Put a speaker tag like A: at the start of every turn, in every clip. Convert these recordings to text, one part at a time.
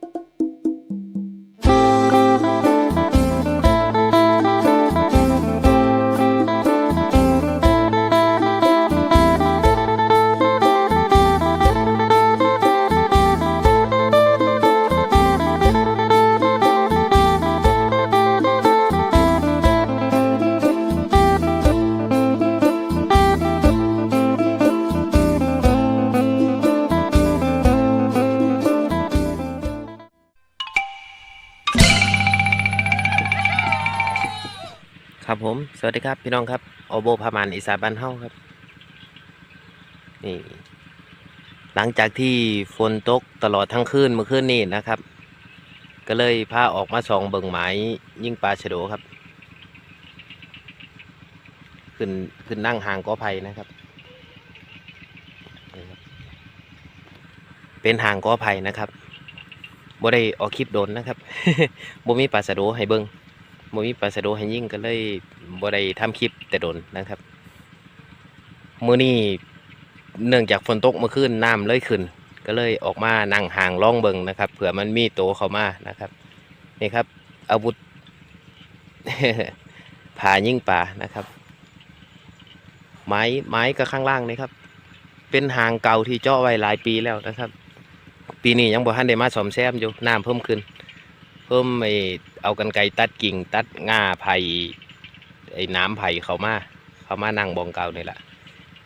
A: Thank you. วัสดีครับพี่น้องครับโอโบพามานอีสาบ้านเฮาครับนี่หลังจากที่ฝนตกตลอดทั้งคืนเมื่อคืนนี้นะครับ ก็เลยพาออกมาส่องเบิ่งหมายยิ่งปลาชะโดครับ ขึ้นขึ้นนั่งห่างกอไผ่นะครับ เป็นห่างกอไผ่นะครับบ่ได้ออกคลิปโดนนะครับบ่มีปลาชะโดให้เบิ่ง บ่มีปลาสะโดให้ยิ่งก็เลยบ่ได้ทำคลิปแต่โดนนะครับมื้อนี้เนื่องจากฝนตกเมื่อคืนน้ำเลยขึ้น ก็เลยออกมานั่งห่างล่องเบิงนะครับเผื่อมันมีโตเข้ามานะครับนี่ครับ อาวุธผ่ายิ่งป่านะครับ ไม้ไม้ก็ข้างล่างนี่ครับ เป็นหางเก่าที่เจาะไว้หลายปีแล้วนะครับ ปีนี้ยังบ่ทันได้มาซ่อมแซมอยู่น้ำเพิ่มขึ้น เพิ่มไอ เอากันไกรตัดกิ่งตัดง่าไผ่ไอ้น้ำไผ่เขามาเขามานั่งบองเก่านี่แหละ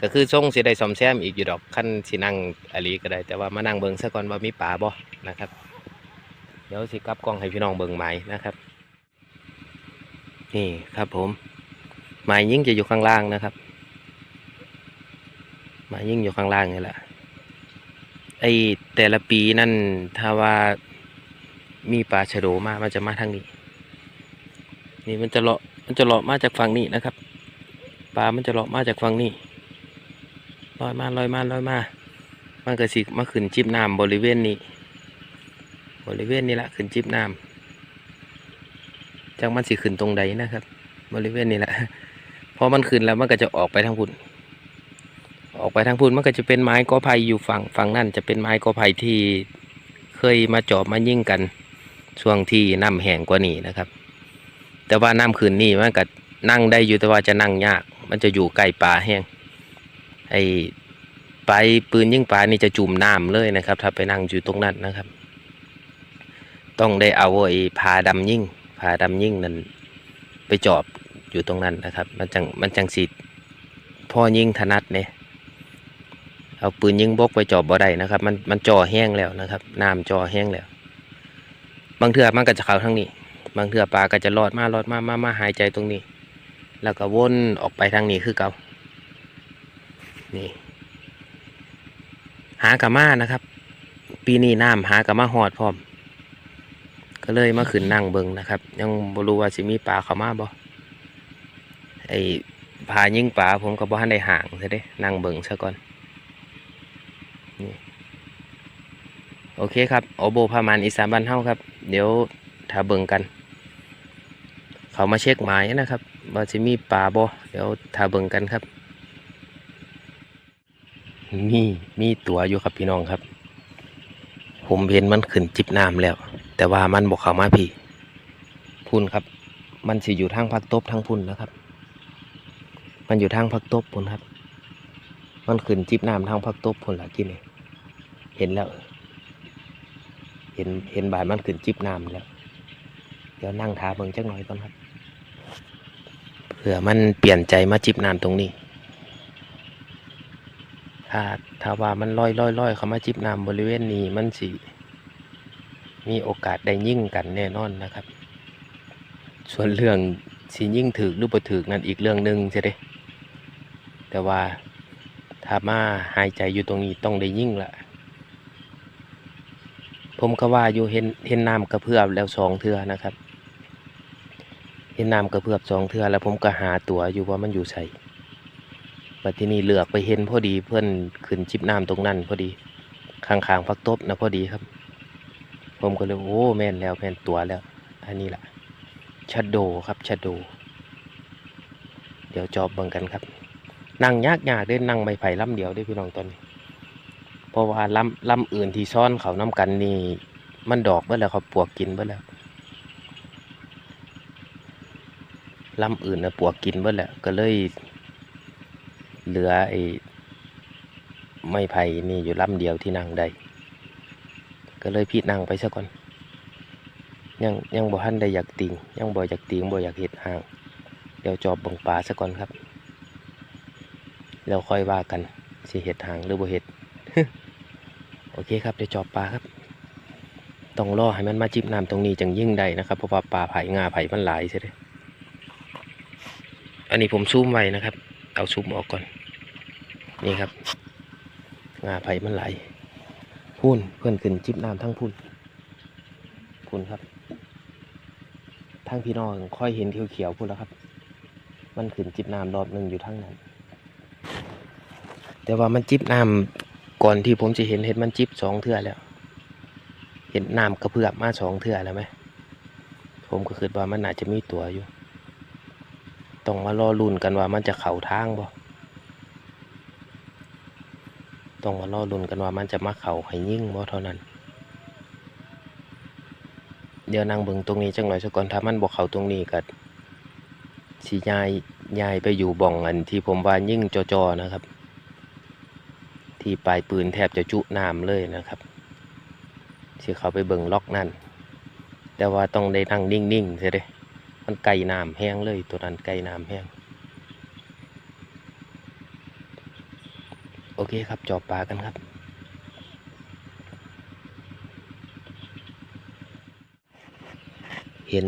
A: ก็คือส่งสิได้ซ่อมแซมอีกอยู่ดอกขั้นสินั่งอลีก็ได้ แต่ว่ามานั่งเบิงซะก่อนว่ามีป่าบ่นะครับ เดี๋ยวสิกลับกล้องให้พี่น้องเบิงใหม่นะครับ นี่ครับผมไม้ยิ่งจะอยู่ข้างล่างนะครับไม้ยิ่งอยู่ข้างล่างนี่แหละไอแต่ละปีนั่นถ้าว่า มีปลาชะโดมา มันจะมาทางนี้ นี่มันจะเลาะ มันจะเลาะมาจากฝั่งนี้นะครับ ปลา มันจะเลาะมาจากฝั่งนี้ลอยมาลอยมาลอยมา มันก็สิมาขึ้นจิบน้ำบริเวณนี้ บริเวณนี้แหละขึ้นจิบน้ำจากมันสิขึ้นตรงใดนะครับ บริเวณนี้แหละพอมันขึ้นแล้วมันก็จะออกไปทางพุ่น ออกไปทางพุ่นมันก็จะเป็นไม้กอไผ่อยู่ฝั่งฝั่งนั่นจะเป็นไม้กอไผ่ที่เคยมาจอบมายิ่งกัน ช่วงที่น้ำแห้งกว่านี้นะครับ แต่ว่าน้ำคืนนี้มันก็นั่งได้อยู่แต่ว่าจะนั่งยาก มันจะอยู่ใกล้ป่าแห้งไอ้ไปปืนยิงปลานี่จะจุ่มน้ำเลยนะครับ ถ้าไปนั่งอยู่ตรงนั้นนะครับ ต้องได้เอาไอ้พาดำยิ่งพาดำยิ่งนั้นไปจอบอยู่ตรงนั้นนะครับ มันจังมันจังสีพ่อยิ่งถนัดเนี่ยเอาปืนยิงบกไปจอบบ่ได้นะครับ มันมันจ่อแห้งแล้วนะครับน้ำจ่อแห้งแล้ว บางเทือมันก็จะเข้าทางนี้ บางเทือปลาก็จะลอดมาลอดมามามาหายใจตรงนี้ แล้วก็วนออกไปทางนี้คือเก่านี่ หากระมานะครับ ปีนี้น้ำหากระมาหอดพร้อม ก็เลยมาขึ้นนั่งเบิงนะครับ ยังบ่รู้ว่าสิมีปลาเข้ามาบ่ไอ้พายิ่งปลาผมก็บ่ทันได้ห่างซะเด้นั่งเบิงซะก่อนนี่ โอเคครับโอโบพามานอีสานบ้านเฮาครับ เดี๋ยวถ้าเบิ่งกัน เขามาเช็คหมายนะครับ ว่าจะมีปลาบ่เดี๋ยวถ้าเบิ่งกันครับ มีมีตัวอยู่ครับพี่น้องครับ ผมเห็นมันขึ้นจิบน้ำแล้ว แต่ว่ามันบอกเขามาพี่พุ่นครับ มันสิอยู่ทางพักตบทางพุ่นนะครับ มันอยู่ทางพักตบพุ่นครับ มันขึ้นจิบน้ำทางพักตบพุ่นละกินนี่เห็นแล้ว เห็นเห็นบาดมันขึ้นจิบน้ำแล้ว เดี๋ยวนั่งทาเบิ่งจักหน่อยก่อนครับเผื่อมันเปลี่ยนใจมาจิบน้ำตรงนี้ ถ้าถ้าว่ามันลอยลอยลอยเขามาจิบน้ำบริเวณนี้มันสิมีโอกาสได้ยิ่งกันแน่นอนนะครับ ส่วนเรื่องสิยิ่งถือหรือบ่ถือนั่นอีกเรื่องหนึ่งใช่ไหมแต่ว่าถ้ามาหายใจอยู่ตรงนี้ต้องได้ยิ่งละ ผมก็ว่าอยู่เห็นเห็นน้ำกระเพื่อมแล้วสองเทือนะครับ เห็นน้ำกระเพื่อมสองเทือแล้วผมก็หาตัวอยู่ว่ามันอยู่ใส่บัดที่นี้เลือกไปเห็นพอดีเพื่อนขึ้นจิบน้ำตรงนั้นพอดีข้างๆพักตบนะพอดีครับ ผมก็เลยโอ้แม่นแล้วแม่นตัวแล้ว อันนี้แหละชัดโดครับชัดโด เดี๋ยวจอบเบิ่งกันครับนั่งยากยากเด้นั่งไม้ไผ่ลำเดียวได้พี่น้องตอนนี้ ราะว่าลำลำอื่นที่ซ่อนเขาน้กันนี่มันดอกเบิดแล้วครับปวกกินเบิดแล้วลำอื่นนะปวกกินเบิดแล้วก็เลยเหลือไอ้ไม้ไผ่นี่อยู่ลำเดียวที่นั่งได้ก็เลยพี่นั่งไปซะก่อน ยังยังบ่ทันได้อยากติงยังบ่อยากติงบ่อยากเห็ดห่าง เดี๋ยวจอบบังปลาซะก่อนครับแล้วค่อยว่ากันสิเห็ดห่างหรือบ่เห็ด โอเคครับเดี๋ยวจอบปลาครับต้องรอให้มันมาจิบน้ำตรงนี้จังยิ่งได้นะครับเพราะว่าปลาไผ่งาไผ่มันหลายใช่ไหมอันนี้ผมซูมไว้นะครับ เอาซูมออกก่อน นี่ครับ งาไผ่มันไหลพุ่นเพื่อนขึ้นจิบน้ำทั้งพุ่นพุ่นครับทั้งพี่น้องค่อยเห็นเขียวๆพุ่นแล้วครับ มันขึ้นจิบน้ำรอบหนึ่งอยู่ทั้งนั้น แต่ว่ามันจิบน้ำ ก่อนที่ผมจะเห็นเห็นมันจิบสองเทื่อแล้ว เห็นน้ำกระเพื่อมมาสองเทื่อแล้วไหมผมก็คิดว่ามันน่าจจะมีตัวอยู่ ต้องมารอลุ้นกันว่ามันจะเข่าทางบ่ต้องมารอลุ้นกันว่ามันจะมาเข่าให้ยิ่งบ่เท่านั้น เดี๋ยวนั่งเบิ่งตรงนี้จังหน่อยสักก่อนถ้ามันบ่เข่าตรงนี้ก็สิย้ายยายไปอยู่บ่องอันที่ผมว่ายิ่งจอๆนะครับ ที่ปลายปืนแทบจะจุน้ำเลยนะครับสิเขาไปเบิ่งล็อกนั่น แต่ว่าต้องได้นั่งนิ่งๆเสียเด้มันไกลน้ำแห้งเลย ตัวนั้นไกลน้ำแห้ง โอเคครับจอบปลากันครับ เห็น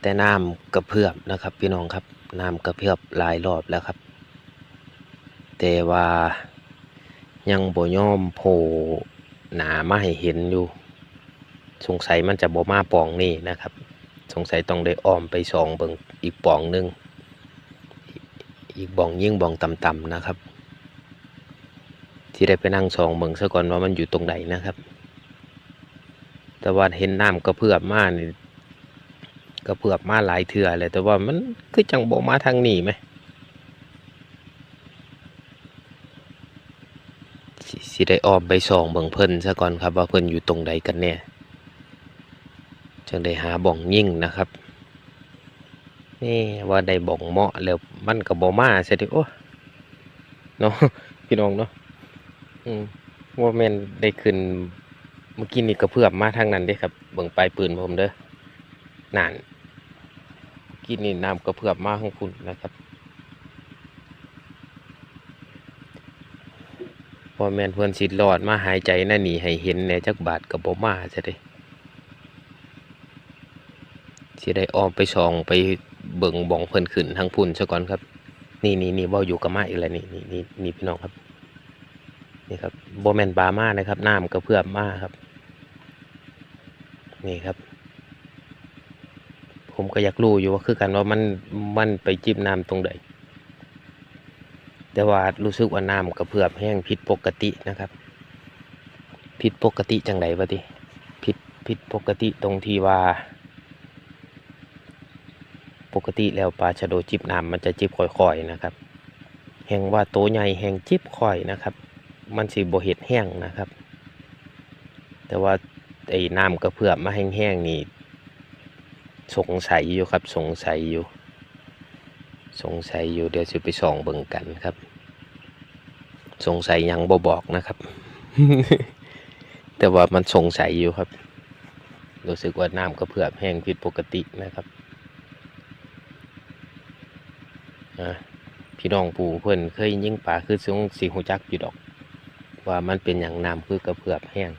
A: แต่น้ำกระเพื่อมนะครับ พี่น้องครับน้ำกระเพื่อมหลายรอบแล้วครับ แต่ว่า ยังบ่ยอมโผล่หนามาให้เห็นอยู่ สงสัยมันจะบ่มาปองนี่นะครับ สงสัยต้องได้อ้อมไปสองเบิงอีกปองหนึ่งอีกบ่องยิ่งบ่องต่ำๆนะครับ ที่ได้ไปนั่งสองเบิงซะก่อนว่ามันอยู่ตรงไหนนะครับ แต่ว่าเห็นน้ำกระเพื่อมมานี่กระเพื่อมมาหลายเทื่อเลยแต่ว่ามันคือจังบ่มาทางนี้ไหม สิได้ออมไปส่องเบิ่งเพิ่นซะก่อนครับว่าเพิ่นอยู่ตรงใดกันแน่จังได้หาบ่องยิ่งนะครับ นี่ว่าได้บ่องเหมาะแล้วมันก็บ่มาซะดิโอ้เนาะพี่น้องเนาะอืมว่าแม่นได้ขึ้นเมื่อกี้นี่กระเพื่อมมาทางนั้นเด้ครับเบิ่งปลายปืนผมเด้อนั่นกี้นี่น้ำกระเพื่อมมาข้างคุณนะครับ พอแมนเพื่อนสิรอดมาหายใจน่าหนีให้เห็นในจักบาทกับบ่มาซะเด้สิได้ออมไปส่องไปเบิ่งบ่องเพิ่นขึ้นทางพุ่นซะก่อนครับ นี่นี่นี่เว้าอยู่กับมาอีกแล้วนี่นี่นี่นี่พี่น้องครับ นี่ครับบ่แม่นบามานะครับน้ำกระเพื่อมมาครับ นี่ครับ ผมก็อยากรู้อยู่ว่าคือกันว่ามันมันไปจิ้มน้ำตรงใด แต่ว่ารู้สึกว่าน้ำกระเพื่อมแห้งผิดปกตินะครับผิดปกติจังไดวะติผิดผิดปกติตรงที่ว่า ปกติแล้วปลาชะโดจิบน้ำมันจะจิบค่อยๆนะครับ แห้งว่าโตใหญ่แห้งจิบค่อยนะครับ มันสิบ่เห็ดแห้งนะครับ แต่ว่าไอ้น้ำกระเพื่อมมาแห้งๆนี่สงสัยอยู่ครับสงสัยอยู่ สงสัยอยู่เดี๋ยวจะไปส่องเบิ่งกันครับ สงสัยยังบ่บอกนะครับ แต่ว่ามันสงสัยอยู่ครับ รู้สึกว่าน้ำกระเพื่อมแห้งผิดปกตินะครับพี่น้องปู่เพิ่นเคยยิงปลาคือสงสีหูจักอยู่ดอก ว่ามันเป็นอย่างน้ำคือกระเพื่อมแห้ง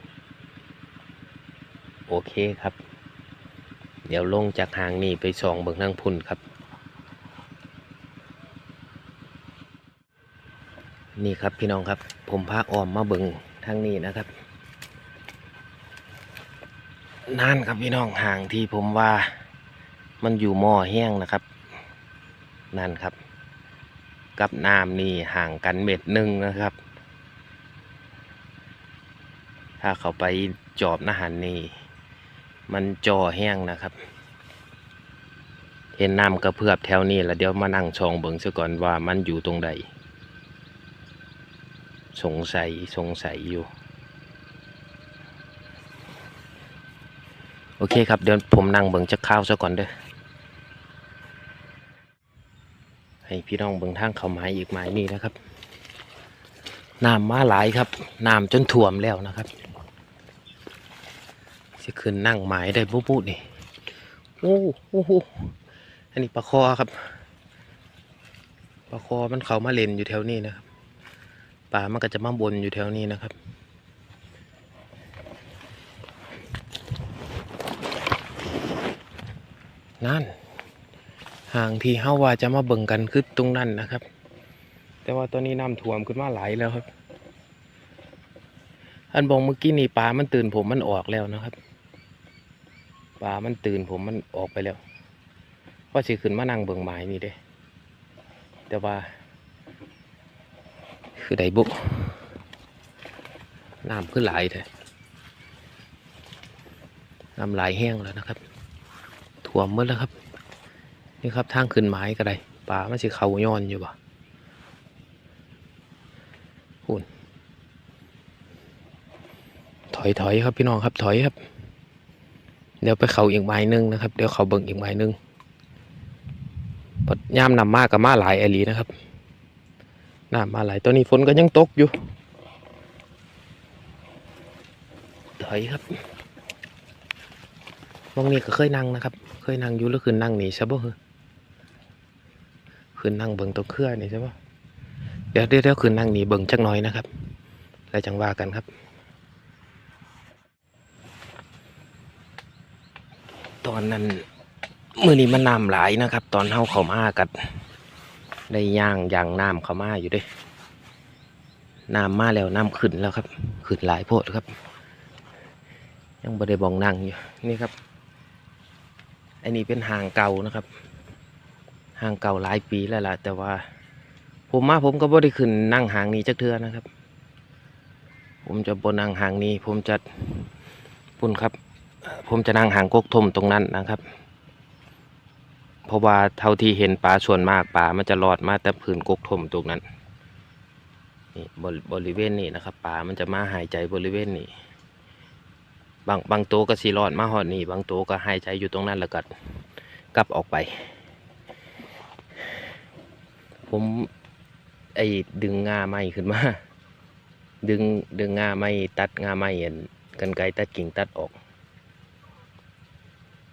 A: โอเคครับ เดี๋ยวลงจากหางนี่ไปส่องเบิ่งทางพุ่นครับ นี่ครับพี่น้องครับ ผมพาออมมาเบิงทางนี้นะครับนั่นครับพี่น้องห่างที่ผมว่ามันอยู่หม้อแห้งนะครับนั่นครับ กับน้ำนี่ห่างกันเม็ดหนึ่งนะครับ ถ้าเขาไปจอบนาหันนี่มันจอแห้งนะครับ เห็นน้ำกระเพื่อบแถวนี้แล้วเดี๋ยวมานั่งชองเบิงซะก่อนว่ามันอยู่ตรงใด สงสัยสงสัยอยู่ โอเคครับ เดี๋ยวผมนั่งเบิ่งจักข้าวซะก่อนเด้อให้พี่น้องเบิ่งทางเขาไม้อีกไม้นี่นะครับน้ำมาหลายครับน้ำจนท่วมแล้วนะครับสิขึ้นนั่งไม้ได้ปุ๊บๆนี่โอ้โอ้โหอันนี้ปลาคอครับปลาคอมันเขามาเล่นอยู่แถวนี้นะครับ ปลามันก็จะมาบนอยู่แถวนี้นะครับ นั่น ห่างที่เฮาว่าจะมาเบิ่งกันคือตรงนั้นนะครับ แต่ว่าตอนนี้น้ำท่วมขึ้นมาหลายแล้วครับ อันบอกเมื่อกี้นี่ปลามันตื่นผมมันออกแล้วนะครับปลามันตื่นผมมันออกไปแล้วว่าสิขึ้นมานั่งเบิ่งไม้นี่เด้ แต่ว่า คือไดบุน้ำขึ้นหลายเลยน้ำหลายแห้งแล้วนะครับท่วมหมดแล้วครับ นี่ครับทางขึ้นไม้ก็ได้ป่ามันสิเขาย้อนอยู่บ่หุ่นถอยถอยครับพี่น้องครับถอยครับ เดี๋ยวไปเขาอีกไม้นึงนะครับ เดี๋ยวเขาเบิ่งอีกไม้นึงปดย่ามนำมากกับมาหลายไอลีนะครับ น้ำมาหลายตัวนี้ฝนก็ยังตกอยู่ถอยครับมองนี่ก็เคยนั่งนะครับ เคยนั่งอยู่แล้วคืนนั่งนี่ใช่ป่ะคืนนั่งเบิ่งตัวเครื่อนี่ใช่ป่ะเดี๋ยวเดี๋ยวคืนนั่งนี่เบิ่งจักน่อยนะครับ แล้วจังว่ากันครับ ตอนนั้นมือนี้มันน้ำหลายนะครับ ตอนเฮาเข้ามากัด ได้ย่างย่างน้ำเข้ามาอยู่ด้น้ำมาแล้วน้ำขึ้นแล้วครับ ขึ้นหลายโพดครับ ยังบ่ได้บองนั่งอยู่นี่ครับอันนี้เป็นห่างเก่านะครับห่างเก่าหลายปีแล้วล่ะ แต่ว่า ผมมาผมก็บ่ได้ขึ้นนั่งห่างนี้จักเทือนะครับ ผมจะบนนั่งห่างนี้ ผมจะปุ่นครับ ผมจะนั่งห่างกกทมตรงนั้นนะครับ เพราะว่าเท่าที่เห็นปลาส่วนมากปลามันจะรอดมาแต่ผืนกกทมตรงนั้นนี่บริบริเวณนี้นะครับปลามันจะมาหายใจบริเวณนี้บางบางตัวก็สีรอดมาหอดนี่บางตัวก็หายใจอยู่ตรงนั้นแล้วก็กลับออกไป ผมไอ้ดึงงาไม้ขึ้นมา ดึงดึงงาไม้ตัดงาไม้อันกันไกรตัดกิ่งตัดออก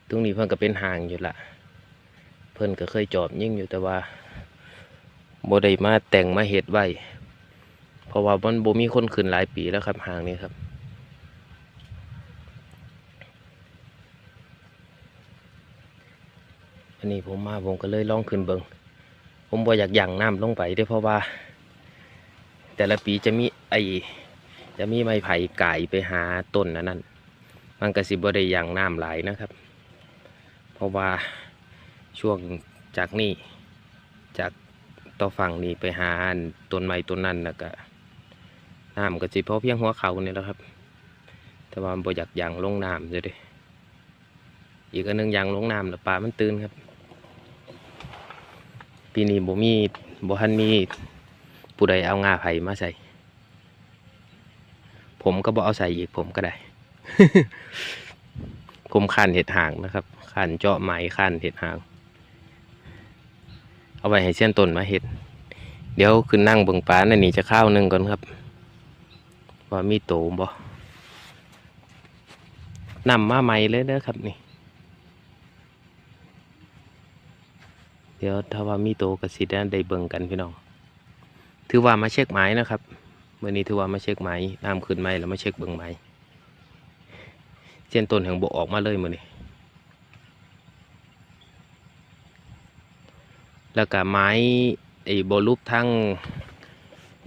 A: ตรงนี้เพิ่นก็เป็นหางอยู่ละ เพิ่นก็เคยจอบยิ่งอยู่แต่ว่าบ่ได้มาแต่งมาเฮ็ดไว้เพราะว่ามันบ่มีคนขึ้นหลายปีแล้วครับห่างนี้ครับอันนี้ผมมาผมก็เลยลองขึ้นเบิงผมบ่อยากยั่งน้ำลงไปด้วยเพราะว่า แต่ละปีจะมีไอจะมีไม้ไผ่ไก่ไปหาต้นอันนั้นมันก็สิบ่ได้ยั่งน้ำหลายนะครับ เพราะว่า ช่วงจากนี่จากต่อฝั่งนี้ไปหาต้นไม้ต้นนั้นแล้วก็น้ำก็สิพอเพียงหัวเขาเนี่ยแหล้วครับ แต่ว่าบ่อยากยั่งลงน้ำเลยด้อีกอันนึงยางลงน้ำแล้วปลามันตื่นครับ ปีนี้บ่มีบ่ทันมีผู้ใดเอางาไผ่มาใส่ ผมก็บ่เอาใส่อีกผมก็ได้ ผมขันเห็ดหางนะครับขันเจาะไม้ขันเห็ดหาง เอาไว้ให้เส้นต้นมาเห็ด เดี๋ยวขึ้นนั่งเบิ่งปลานนนี่จะข้าวหนึ่งก่อนครับ ว่ามีโตบ่นำมาใหม่เลยเด้อครับนี่ เดี๋ยวถ้าว่ามีโตกระสิได้ได้เบิ่งกันพี่น้อง ถือว่ามาเช็คไม้นะครับเมื่อนี้ถือว่ามาเช็คไม้น้ำขึ้นไม้แล้วมาเช็คเบิ่งไม้เส้นต้นแห่งบกออกมาเลยมื่อนี้ แล้วก็ไม้ไอ้บอลูปทั้ง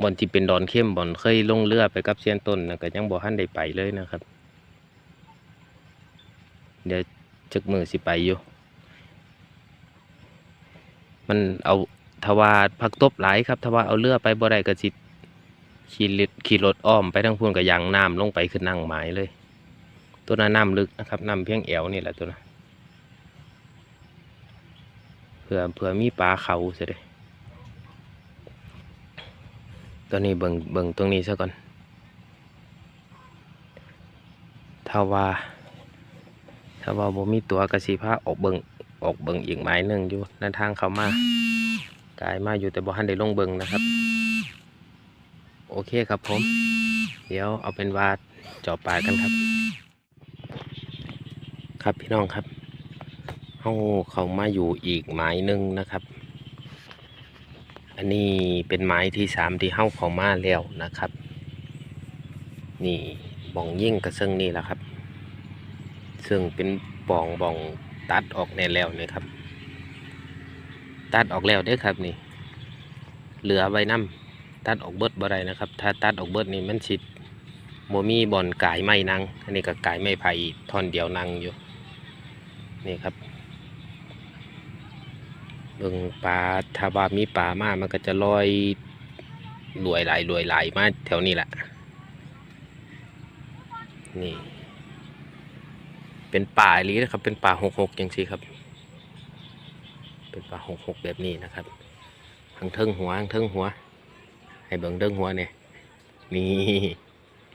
A: บอนที่เป็นดอนเข้มบอนเคยลงเรือไปกับเส้นต้นนะก็ยังบ่ทันได้ไปเลยนะครับ เดี๋ยวจักมือสิไปอยู่ มันเอาทว่าพักตบหลายครับทว่าเอาเรือไปบ่ได้ก็สิขี่รถขี่รถอ้อมไปทั้งพูนกับยางน้ำลงไปขึ้นนั่งไม้เลย ตัวนั้นน้ำลึกนะครับน้ำเพียงแอวนี่แหละตัวนั้นเผื่อเผื่อมีปลาเขาเสียเลยตัวนี้เบิ่งเบิ่งตรงนี้ซะก่อนทว่าถ้าว่าบ่มีตัวกระสิพาออกเบิงออกเบิงอีกไม้หนึ่งอยู่นั่นทางเขามากายมาอยู่แต่บ่ทันได้ลงเบิงนะครับ โอเคครับผม เดี๋ยวเอาเป็นว่าเจอบปลากันครับ ครับพี่น้องครับ เฮาเขามาอยู่อีกไม้หนึ่งนะครับ อันนี้เป็นไม้ที่สามที่เฮาเขามาแล้วนะครับ นี่บ่องยิ่งกระซึ่งนี่แหละครับ ซึ่งเป็นบ่องบ่องตัดออกแน่แล้วนี่ครับ ตัดออกแล้วเด้ครับนี่ เหลือไว้น้ำตัดออกเบิดบ่ได้นะครับ ถ้าตัดออกเบิดนี่มันสิโมมีบ่อนกายไม้นังอันนี้ก็กายไม้ไผ่ท่อนเดียวนังอยู่นี่ครับ เบิ่งปลาถ้าว่ามีปลามามันก็จะลอยรวยไหลรวยไหลมาแถวนี้แหละนี่ เป็นป่าลีนะครับ เป็นป่าหกหกอย่างซี่ครับ เป็นป่าหกหกแบบนี้นะครับทางเทิงหัวทางเทิงหัว ให้เบิ่งเทิงหัวเนี่ยนี่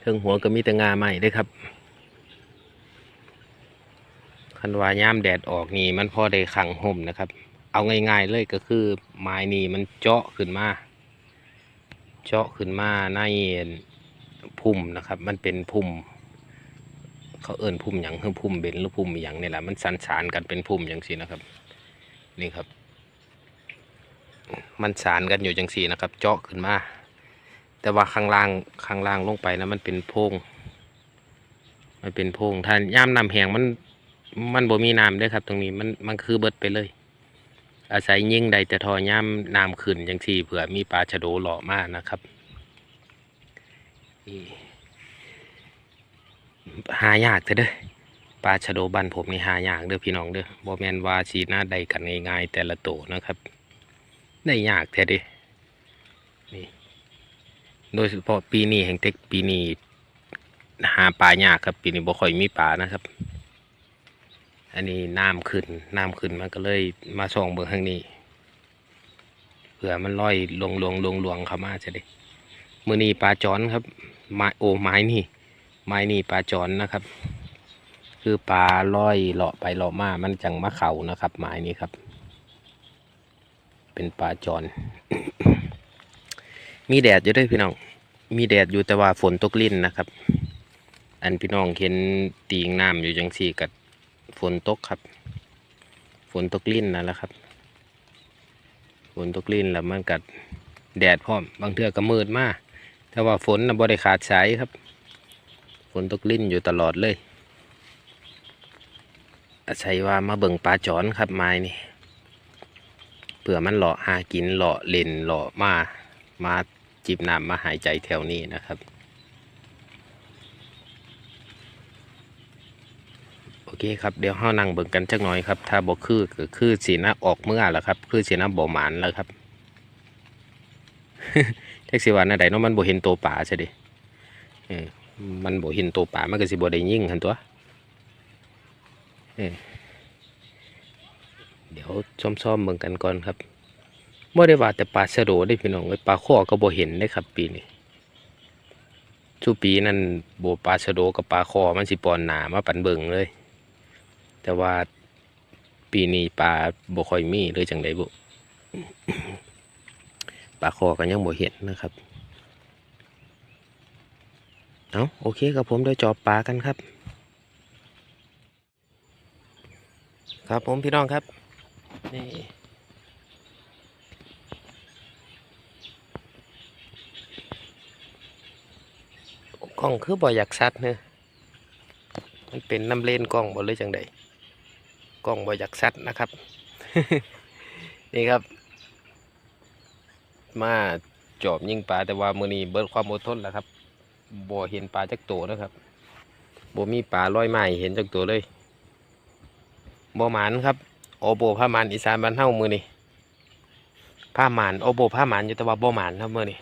A: เทิงหัวก็มีแต่งาใหม่ด้วยครับคันว่ายามแดดออกนี่มันพอได้ขังห่มนะครับ เอาง่ายๆเลยก็คือไม้นี่มันเจาะขึ้นมา เจาะขึ้นมาในพุ่มนะครับ มันเป็นพุ่มเขาเอิ้นพุ่มหยังคือพุ่มเบนหรือพุ่มอย่างนี่แหละมันสันสานกันเป็นพุ่มอย่างสีนะครับ นี่ครับ มันสานกันอยู่จังสีนะครับ เจาะขึ้นมา แต่ว่าข้างล่างข้างล่างลงไปนะมันเป็นโพงมันเป็นโพงถ้าย่ามน้ำแหงมันมันบ่มีน้ำเด้วยครับ ตรงนี้มันมันคือเบิดไปเลย อาศัยยิ่งใดแต่ทอย่ามน้ำขึ้นจังสีเผื่อมีปลาชะโดหล่อมากนะครับหายากเถอะเด้อปลาชะโดบ้านผมนี่หายากเด้อพี่น้องเด้อบ่แมนว่าสีหน้าใดกันง่ายๆแต่ละตัวนะครับ ได้ยากแท้เดินี่โดยเฉพาะปีนี้แห่งเทคปีนี้หาปลายากครับปีนี้บ่ค่อยมีปลานะครับ อันนี้น้ำขึ้นน้ำขึ้นมันก็เลยมาส่องเบิ่งข้างนี้เผื่อมันลอยลงลงลงลวงเข้ามาจะได้มือนี้ปลาจอนครับไม้โอไม้นี่ ไม้นี่ปลาจอนนะครับ คือปลาลอยเลาะไปเลาะมามันจังมะเขานะครับ ไม้นี้ครับ เป็นปลาจอนมีแดดอยู่ด้วยพี่น้อง มีแดดอยู่แต่ว่าฝนตกลิ่นนะครับ อันพี่น้องเห็นตีงน้ำอยู่จังสี่กับ ฝนตกครับ ฝนตกลิ่นนั่นแหละครับ ฝนตกลิ่นแล้วมันกัดแดดพร้อม บางเทื่อก็มืดมากแต่ว่าฝนนะบ่ได้ขาดสายครับ ฝนตกลิ่นอยู่ตลอดเลย อาศัยว่ามาเบิ่งปลาจอนครับไม้นี่เผื่อมันหล่อหากินหล่อเล่นหล่อมา มาจิบน้ำมาหายใจแถวนี้นะครับ โอเคครับเดี๋ยวเฮานั่งเบิ่งกันจักหน่อยครับ ถ้าบ่คือก็คือสีหน้าออกเมื่อแล้วครับ คือสีหน้าบ่หมานแล้วครับแท็กซี่ว่าหน้าใดเนาะมันบ่เห็นตัวป่าใช่ดิเออมันบ่เห็นตัวป่ามันก็สิบ่ได้ยิ่งหันตัวเออเดี๋ยวซ่อมๆเบิ่งกันก่อนครับบ่ได้ว่าแต่ปลาชะโดได้พี่น้องเอ้ปลาข้อก็บ่เห็นได้ครับ ปีนี้ทุปีนั้นบ่ปลาชะโดกับปลาคอมันสิปอนหนามาปันเบิงเลย แต่ว่าปีนี้ปลาบ่ค่อยมีเลยจังไดบุปลาคอกันยังบ่เห็นนะครับเอาโอเคครับผมเดี๋ยวจอบปลากันครับ ครับผมพี่น้องครับนี่กล้องคือบ่อยากชัดเนอะมันเป็นน้ำเลนกล้องบ่เลยจังใด กล้องบ่อยากชัดนะครับ นี่ครับ มาจอบยิงปลาแต่ว่ามือนี้เบิดความอดทนแล้วครับบ่เห็นปลาจักตัวนะครับบ่มีปลาลอยไม้เห็นจักตัวเลยบ่หมานครับโอโบผ้าหมานอีสานบ้านเฮามือนี้ผ้าหมานโอโบผ้าหมานอยู่แต่ว่าบ่หมานครับมือนี้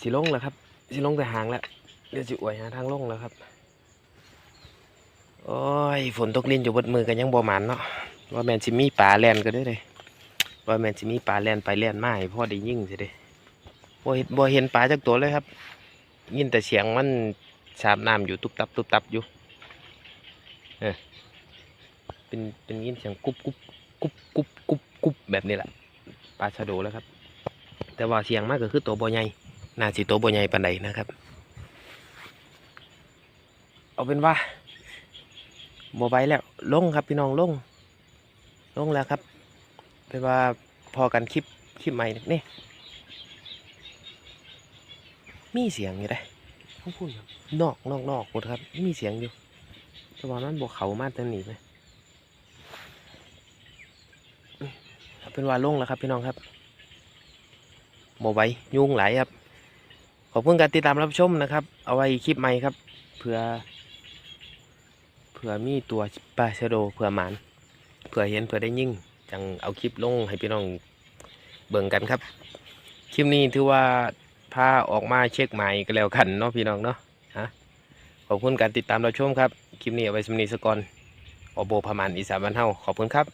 A: สิลงแล้วครับสิลงแต่หางแล้วเดี๋ยวสิอวยหาทางลงแล้วครับ โอ้ยฝนตกลินอยู่บนมือกันยังบ่หมานเนาะว่าแมนสิมีปลาแล่นก็ได้เลยว่าแมนสิมีปลาแล่นไปแล่นมาให้พ่อได้ยิ่งสิเด้บ่เห็นบ่เห็นปลาจักตัวเลยครับ ยินแต่เสียงมันสาบน้ำอยู่ตุบตับตุบตับอยู่เออเป็นเป็นยินเสียงกุบกุบกุบกุบกุบกุบแบบนี้แหละปลาชะโดแล้วครับ แต่ว่าเสียงมากก็คือตัวบ่ใหญ่น่าสิตัวบ่ใหญ่ปานใดนะครับ เอาเป็นว่า บ่ไปแล้วลงครับพี่น้องลง ลงแล้วครับเป็นว่าพอกันคลิปคลิปใหม่นี่มีเสียงอยู่ได้พูดพูดครับนอกนอกนอกหมดครับ มีเสียงอยู่แต่ว่ามันบวเขามาทางนี้ไหมเอาเป็นว่าลงแล้วครับพี่น้องครับโมไว้ยุ่งหลายครับ ขอบคุณการติดตามรับชมนะครับ เอาไว้คลิปใหม่ครับเพื่อเผื่อมีตัวปลาชะโดเผื่อหมานเผื่อเห็นเผื่อได้ยิ่งจังเอาคลิปลงให้พี่น้องเบิ่งกันครับ คลิปนี้ถือว่าพาออกมาเช็คใหม่ก็แล้วกันเนาะพี่น้องเนาะฮะขอบคุณการติดตามเราชมครับ คลิปนี้เอาไว้สมนีสกอนอโบประมาณอีสานบ้านเฮาขอบคุณครับ